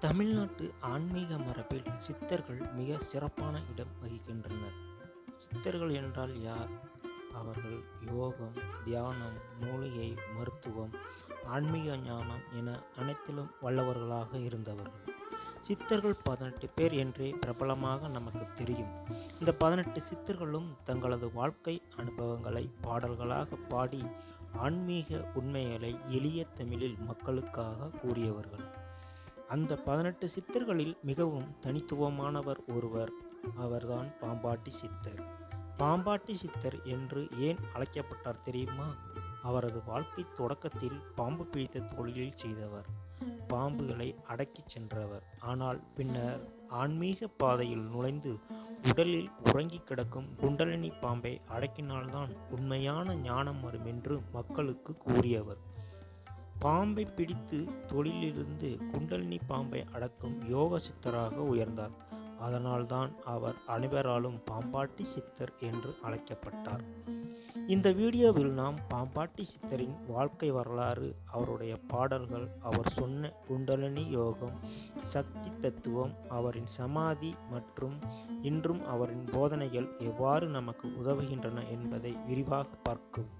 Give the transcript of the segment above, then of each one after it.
தமிழ்நாட்டு ஆன்மீக மரபில் சித்தர்கள் மிக சிறப்பான இடம் வகிக்கின்றனர். சித்தர்கள் என்றால் யார்? அவர்கள் யோகம் தியானம் மூலிகை மருத்துவம் ஆன்மீக ஞானம் என அனைத்திலும் வல்லவர்களாக இருந்தவர்கள். சித்தர்கள் பதினெட்டு பேர் என்றே பிரபலமாக நமக்கு தெரியும். இந்த பதினெட்டு சித்தர்களும் தங்களது வாழ்க்கை அனுபவங்களை பாடல்களாக பாடி ஆன்மீக உண்மைகளை எளிய தமிழில் மக்களுக்காக கூறியவர்கள். அந்த பதினெட்டு சித்தர்களில் மிகவும் தனித்துவமானவர் ஒருவர். அவர்தான் பாம்பாட்டி சித்தர். பாம்பாட்டி சித்தர் என்று ஏன் அழைக்கப்பட்டார் தெரியுமா? அவரது வாழ்க்கை தொடக்கத்தில் பாம்பு பிடித்த தொழிலில் செய்தவர். பாம்புகளை அடக்கிச் சென்றவர். ஆனால் பின்னர் ஆன்மீக பாதையில் நுழைந்து உடலில் உறங்கி கிடக்கும் குண்டலினி பாம்பை அடக்கினால்தான் உண்மையான ஞானம் வரும் என்று மக்களுக்கு கூறியவர். பாம்பை பிடித்து தொழிலிருந்து குண்டலினி பாம்பை அடக்கும் யோக சித்தராக உயர்ந்தார். அதனால்தான் அவர் அனைவராலும் பாம்பாட்டி சித்தர் என்று அழைக்கப்பட்டார். இந்த வீடியோவில் நாம் பாம்பாட்டி சித்தரின் வாழ்க்கை வரலாறு அவருடைய பாடல்கள் அவர் சொன்ன குண்டலினி யோகம் சக்தி தத்துவம் அவரின் சமாதி மற்றும் இன்றும் அவரின் போதனைகள் எவ்வாறு நமக்கு உதவுகின்றன என்பதை விரிவாக பார்க்கும்.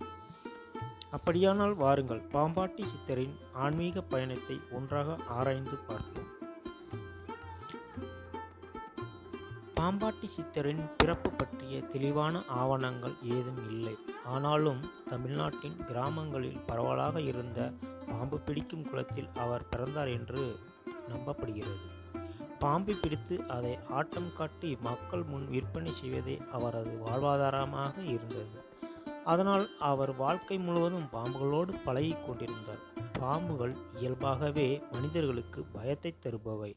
அப்படியானால் வாருங்கள் பாம்பாட்டி சித்தரின் ஆன்மீக பயணத்தை ஒன்றாக ஆராய்ந்து பார்ப்போம். பாம்பாட்டி சித்தரின் பிறப்பு பற்றிய தெளிவான ஆவணங்கள் ஏதும் இல்லை. ஆனாலும் தமிழ்நாட்டின் கிராமங்களில் பரவலாக இருந்த பாம்பு பிடிக்கும் குளத்தில் அவர் பிறந்தார் என்று நம்பப்படுகிறது. பாம்பை பிடித்து அதை ஆட்டம் காட்டி மக்கள் முன் விற்பனை செய்வதே அவரது வாழ்வாதாரமாக இருந்தது. அதனால் அவர் வாழ்க்கை முழுவதும் பாம்புகளோடு பழகி கொண்டிருந்தார் பாம்புகள் இயல்பாகவே மனிதர்களுக்கு பயத்தை தருபவை.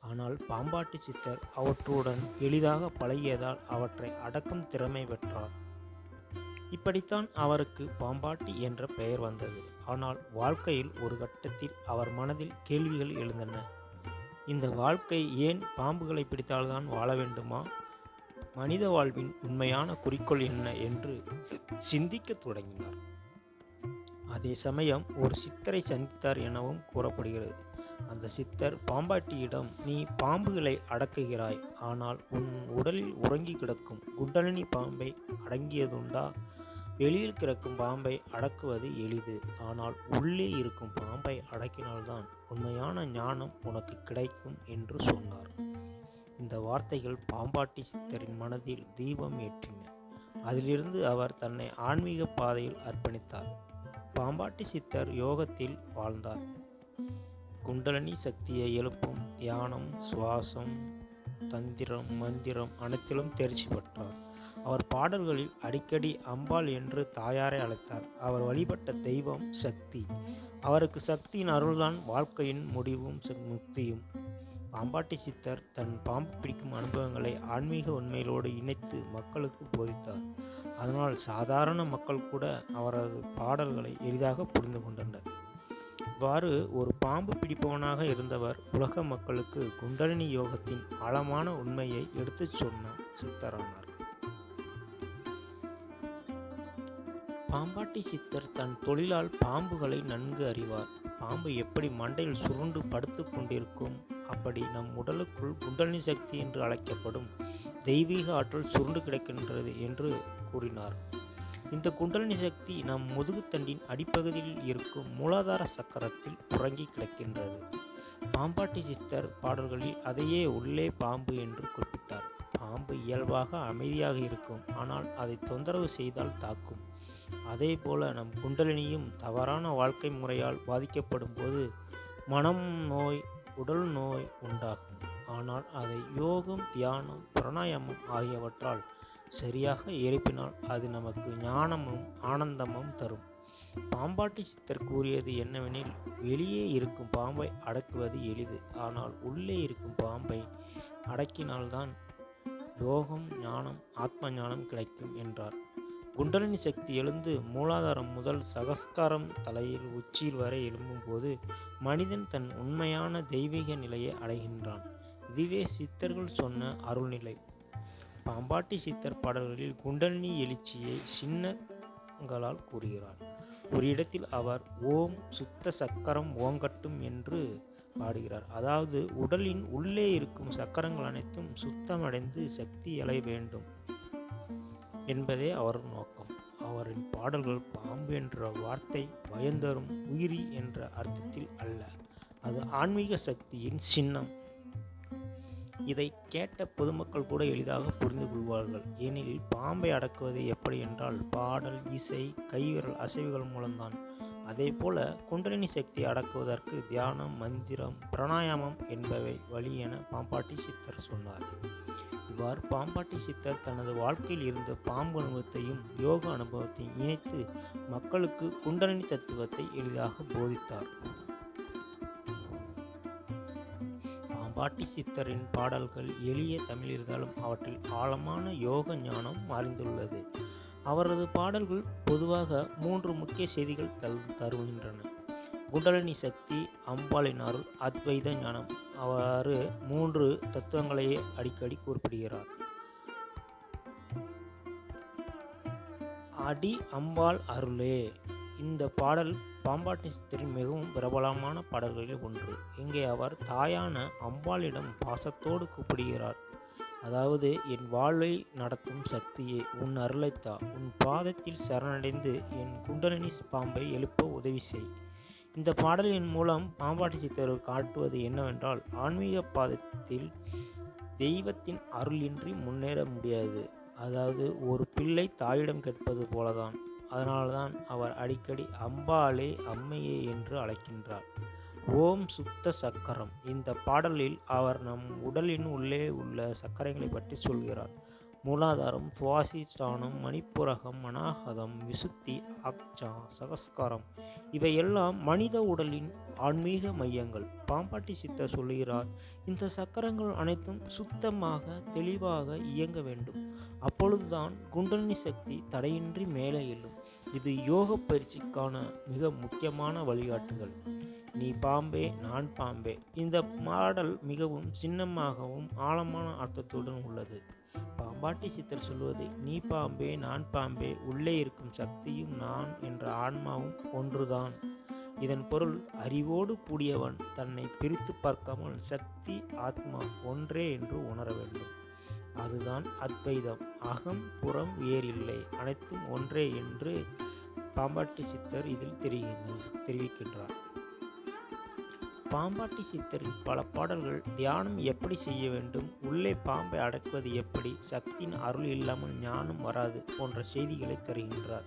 ஆனால் பாம்பாட்டி சித்தர் அவற்றுடன் எளிதாக பழகியதால் அவற்றை அடக்கும் திறமை பெற்றார். இப்படித்தான் அவருக்கு பாம்பாட்டி என்ற பெயர் வந்தது. ஆனால் வாழ்க்கையில் ஒரு கட்டத்தில் அவர் மனதில் கேள்விகள் எழுந்தன. இந்த வாழ்க்கை ஏன் பாம்புகளை பிடித்தால்தான் வாழ வேண்டுமா? மனித வாழ்வின் உண்மையான குறிக்கோள் என்ன என்று சிந்திக்கத் தொடங்கினார். அதே சமயம் ஒரு சித்தரை சந்தித்தார் எனவும் கூறப்படுகிறது. அந்த சித்தர் பாம்பாட்டியிடம் நீ பாம்புகளை அடக்குகிறாய். ஆனால் உன் உடலில் உறங்கி கிடக்கும் குண்டலினி பாம்பை அடங்கியதுண்டா? வெளியில் கிடக்கும் பாம்பை அடக்குவது எளிது. ஆனால் உள்ளே இருக்கும் பாம்பை அடக்கினால்தான் உண்மையான ஞானம் உனக்கு கிடைக்கும் என்று சொன்னார். இந்த வார்த்தைகள் பாம்பாட்டி சித்தரின் மனதில் தீபம் ஏற்றின. அதிலிருந்து அவர் தன்னை ஆன்மீக பாதையில் அர்ப்பணித்தார். பாம்பாட்டி சித்தர் யோகத்தில் வாழ்ந்தார். குண்டலினி சக்தியை எழுப்பும் தியானம் சுவாசம் தந்திரம் மந்திரம் அனைத்திலும் தேர்ச்சி பெற்றார். அவர் பாடல்களில் அடிக்கடி அம்பாள் என்று தாயாரை அழைத்தார். அவர் வழிபட்ட தெய்வம் சக்தி. அவருக்கு சக்தியின் அருள்தான் வாழ்க்கையின் முடிவும் முக்தியும். பாம்பாட்டி சித்தர் தன் பாம்பு பிடிக்கும் அனுபவங்களை ஆன்மீக உண்மைகளோடு இணைத்து மக்களுக்கு போதித்தார். அதனால் சாதாரண மக்கள் கூட அவரது பாடல்களை எளிதாக புரிந்து கொண்டனர். இவ்வாறு ஒரு பாம்பு பிடிப்பவனாக இருந்தவர் உலக மக்களுக்கு குண்டலினி யோகத்தின் ஆழமான உண்மையை எடுத்துச் சொன்ன சித்தரானார். பாம்பாட்டி சித்தர் தன் தொழிலால் பாம்புகளை நன்கு அறிவார். பாம்பு எப்படி மண்டையில் சுருண்டு படுத்து கொண்டிருக்கும்? அப்படி நம் உடலுக்குள் குண்டலினி சக்தி என்று அழைக்கப்படும் தெய்வீக ஆற்றல் சுருண்டு கிடக்கின்றது என்று கூறினார். இந்த குண்டலினி சக்தி நம் முதுகுத்தண்டின் அடிப்பகுதியில் இருக்கும் மூலாதார சக்கரத்தில் உறங்கி கிடக்கின்றது. பாம்பாட்டி சித்தர் பாடல்களில் அதையே உள்ளே பாம்பு என்று குறிப்பிட்டார். பாம்பு இயல்பாக அமைதியாக இருக்கும் ஆனால் அதை தொந்தரவு செய்தால் தாக்கும். அதே போல நம் குண்டலினியும் தவறான வாழ்க்கை முறையால் பாதிக்கப்படும் போது மனம் நோய் உடல் நோய் உண்டாகும் ஆனால் அதை யோகம் தியானம் பிராணாயாமம் ஆகியவற்றால் சரியாக எழுப்பினால் அது நமக்கு ஞானமும் ஆனந்தமும் தரும். பாம்பாட்டி சித்தர் கூறியது என்னவெனில் வெளியே இருக்கும் பாம்பை அடக்குவது எளிது. ஆனால் உள்ளே இருக்கும் பாம்பை அடக்கினால்தான் யோகம் ஞானம் ஆத்ம ஞானம் கிடைக்கும் என்றார். குண்டலினி சக்தி எழுந்து மூலாதாரம் முதல் சகஸ்காரம் தலையில் உச்சியில் வரை எழும்பும்போது மனிதன் தன் உண்மையான தெய்வீக நிலையை அடைகின்றான். இதுவே சித்தர்கள் சொன்ன அருள்நிலை. பாம்பாட்டி சித்தர் பாடல்களில் குண்டலினி எழுச்சியை சின்னங்களால் கூறுகிறார். ஒரு இடத்தில் அவர் ஓம் சுத்த சக்கரம் ஓங்கட்டும் என்று பாடுகிறார். அதாவது உடலின் உள்ளே இருக்கும் சக்கரங்கள் அனைத்தும் சுத்தமடைந்து சக்தி அடைய வேண்டும். என்பதே அவர் நோக்கம். அவரின் பாடல்கள் பாம்பு என்ற வார்த்தை பயந்தரும் உயிரி என்ற அர்த்தத்தில் அல்ல. அது ஆன்மீக சக்தியின் சின்னம். இதை கேட்ட பொதுமக்கள் கூட எளிதாக புரிந்து கொள்வார்கள். ஏனெனில் பாம்பை அடக்குவது எப்படி என்றால் பாடல் இசை கைவிரல் அசைவுகள் மூலம்தான். அதே போல குண்டலினி சக்தி அடக்குவதற்கு தியானம் மந்திரம் பிராணாயாமம் என்பவை வழி என பாம்பாட்டி சித்தர் சொன்னார். இவ்வாறு பாம்பாட்டி சித்தர் தனது வாழ்க்கையில் இருந்த பாம்பு அனுபவத்தையும் யோக அனுபவத்தையும் இணைத்து மக்களுக்கு குண்டலினி தத்துவத்தை எளிதாக போதித்தார். பாம்பாட்டி சித்தரின் பாடல்கள் எளிய தமிழ் இருந்தாலும் அவற்றில் ஆழமான யோக ஞானம் மறைந்துள்ளது. அவரது பாடல்கள் பொதுவாக மூன்று முக்கிய செய்திகள் தரு தருகின்றன. குண்டலினி சக்தி அம்பாளின் அருள் அத்வைத ஞானம். அவ்வாறு மூன்று தத்துவங்களையே அடிக்கடி குறிப்பிடுகிறார். அடி அம்பாள் அருளே. இந்த பாடல் பாம்பாட்டி மிகவும் பிரபலமான பாடல்களில் ஒன்று. இங்கே அவர் தாயான அம்பாளிடம் பாசத்தோடு கூப்பிடுகிறார். அதாவது என் வாழ்வை நடத்தும் சக்தியே உன் அருளைத்தா உன் பாதத்தில் சரணடைந்து என் குண்டலினி பாம்பை எழுப்ப உதவி செய். இந்த பாடலின் மூலம் பாம்பாட்டி சித்தர்கள் காட்டுவது என்னவென்றால் ஆன்மீக பாதத்தில் தெய்வத்தின் அருளின்றி முன்னேற முடியாது. அதாவது ஒரு பிள்ளை தாயிடம் கேட்பது போலதான். அதனால்தான் அவர் அடிக்கடி அம்பாளே அம்மையே என்று அழைக்கின்றார். ஓம் சுத்த சக்கரம். இந்த பாடலில் அவர் நம் உடலின் உள்ளே உள்ள சக்கரங்களை பற்றி சொல்கிறார். மூலாதாரம் சுவாசிஷ்டானம் மணிப்புரகம் மனாகதம் விசுத்தி அக்ஷா சகஸ்காரம். இவையெல்லாம் மனித உடலின் ஆன்மீக மையங்கள். பாம்பாட்டி சித்தர் சொல்கிறார் இந்த சக்கரங்கள் அனைத்தும் சுத்தமாக தெளிவாக இயங்க வேண்டும். அப்பொழுதுதான் குண்டலினி சக்தி தடையின்றி மேலே எழும். இது யோக பயிற்சிக்கான மிக முக்கியமான வழிகாட்டுகள் நீ பாம்பே நான் பாம்பே. இந்த பாடல் மிகவும் சின்னமாகவும் ஆழமான அர்த்தத்துடன் உள்ளது. பாம்பாட்டி சித்தர் சொல்வது நீ பாம்பே நான் பாம்பே உள்ளே இருக்கும் சக்தியும் நான் என்ற ஆன்மாவும் ஒன்றுதான். இதன் பொருள் அறிவோடு கூடியவன் தன்னை பிரித்து பார்க்காமல் சக்தி ஆத்மா ஒன்றே என்று உணர வேண்டும். அதுதான் அத்வைதம். அகம் புறம் வேறில்லை. அனைத்தும் ஒன்றே என்று பாம்பாட்டி சித்தர் இதில் தெரிவிக்கின்றார். பாம்பாட்டி சித்தரின் பல பாடல்கள் தியானம் எப்படி செய்ய வேண்டும் உள்ளே பாம்பை அடக்குவது எப்படி சக்தியின் அருள் இல்லாமல் ஞானம் வராது போன்ற செய்திகளை தருகின்றார்.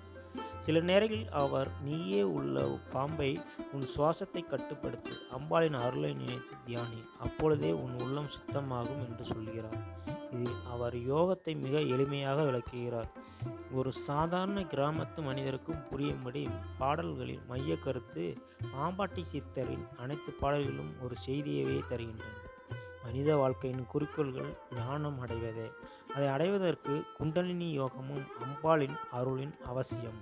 சில நேரங்களில் அவர் நீயே உள்ள பாம்பை உன் சுவாசத்தை கட்டுப்படுத்து அம்பாளின் அருளை நினைத்து தியானி அப்பொழுதே உன் உள்ளம் சுத்தமாகும் என்று சொல்கிறார். அவர் யோகத்தை மிக எளிமையாக விளக்குகிறார். ஒரு சாதாரண கிராமத்து மனிதருக்கும் புரியும்படி பாடல்களின் மைய கருத்து பாம்பாட்டி சித்தரின் அனைத்து பாடல்களும் ஒரு செய்தியவே தருகின்றன. மனித வாழ்க்கையின் குறிக்கோள்கள் ஞானம் அடைவதே. அதை அடைவதற்கு குண்டலினி யோகமும் அம்பாளின் அருளின் அவசியம்.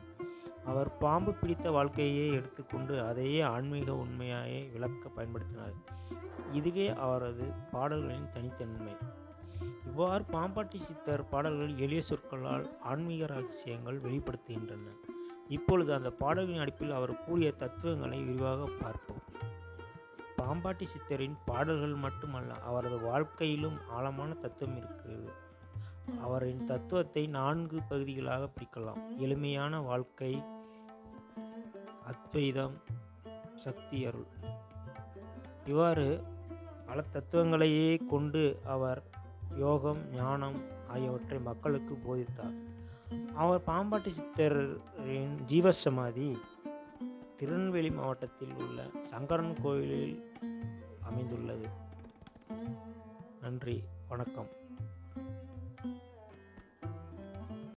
அவர் பாம்பு பிடித்த வாழ்க்கையே எடுத்துக்கொண்டு அதையே ஆன்மீக உண்மையாயே விளக்க பயன்படுத்தினார். இதுவே அவரது பாடல்களின் தனித்தன்மை. இவ்வாறு பாம்பாட்டி சித்தர் பாடல்கள் எளிய சொற்களால் ஆன்மீக ரகசியங்கள் வெளிப்படுத்துகின்றன. இப்பொழுது அந்த பாடல்களின் அடிப்பில் அவர் கூறிய தத்துவங்களை விரிவாக பார்ப்போம். பாம்பாட்டி சித்தரின் பாடல்கள் மட்டுமல்ல அவரது வாழ்க்கையிலும் ஆழமான தத்துவம் இருக்கிறது. அவரின் தத்துவத்தை நான்கு பகுதிகளாக பிரிக்கலாம். எளிமையான வாழ்க்கை அத்வைதம் சக்தி அருள். இவ்வாறு பல தத்துவங்களையே கொண்டு அவர் யோகம் ஞானம் ஆகியவற்றை மக்களுக்கு போதித்தார். அவர் பாம்பாட்டி சித்தரின் ஜீவசமாதி திருநெல்வேலி மாவட்டத்தில் உள்ள சங்கரன் கோயிலில் அமைந்துள்ளது. நன்றி வணக்கம்.